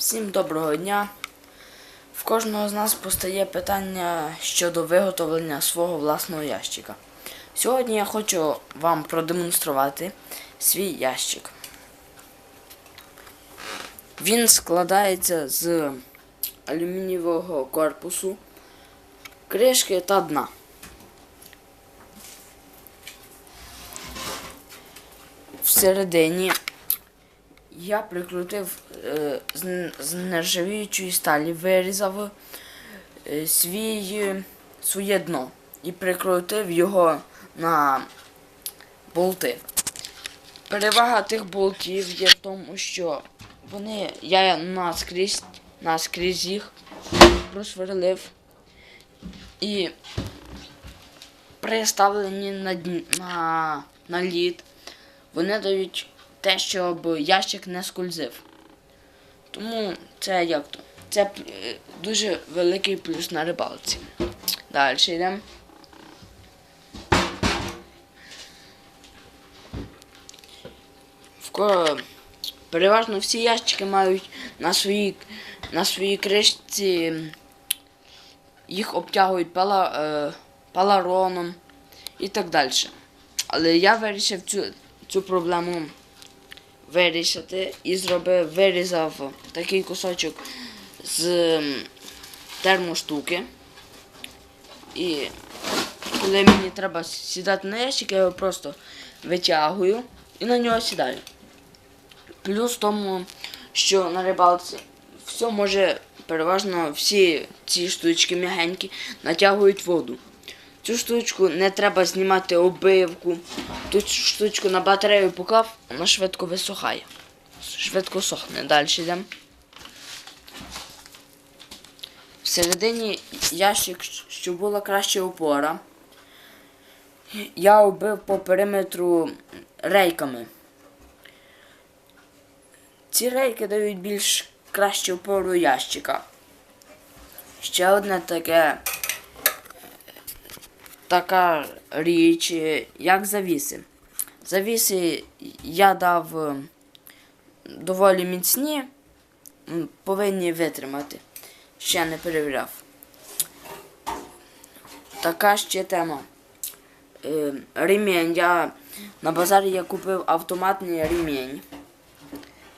Всім доброго дня. В кожного з нас постає питання щодо виготовлення свого власного ящика. Сьогодні я хочу вам продемонструвати свій ящик. Він складається з алюмінієвого корпусу, кришки та дна. Всередині я прикрутив е, з, нержавіючої сталі, вирізав е, свій, е, своє дно і прикрутив його на болти. Перевага тих болтів є в тому, що вони, я наскрізь, наскрізь їх просверлив і при ставленні на, на, на лід вони дають те, щоб ящик не скользив. Тому це як то. Це е, дуже великий плюс на рибалці. Далі йдемо. Переважно всі ящики мають на своїй, на своїй кришці, їх обтягують пала, е, палароном і так далі. Але я вирішив цю, цю проблему вирішити і зробив, вирізав такий кусочок з термоштуки. І коли мені треба сідати на ящик, я його просто витягую і на нього сідаю. Плюс тому, що на рибалці все може переважно всі ці штучки м'ягенькі натягують воду. Цю штучку не треба знімати обивку. Тут штучку на батарею поклав, вона швидко висохає. Швидко сохне. Далі йдемо. Всередині ящик, щоб була краща опора. Я оббив по периметру рейками. Ці рейки дають більш кращу опору ящика. Ще одне таке така річ, е, як завіси. Завіси я дав е, доволі міцні, повинні витримати. Ще не перевіряв. Така ще тема. Е, Ремінь. Я на базарі я купив автоматний ремінь.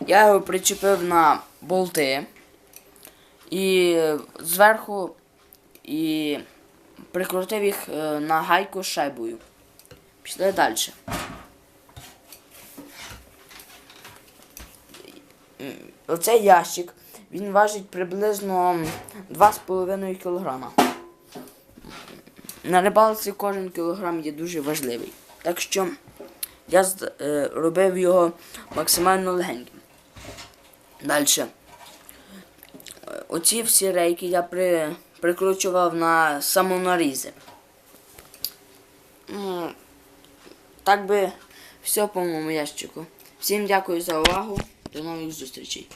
Я його причепив на болти і зверху і прикрутив їх е, на гайку шайбою. Пішли далі. Оцей ящик, він важить приблизно 2,5 кг. На рибалці кожен кілограм є дуже важливий. Так що я е, робив його максимально легеньким. Далі. Оці всі рейки я при, прикручував на самонарізи. Ну, так би все по моєму ящику. Всім дякую за увагу. До нових зустрічей.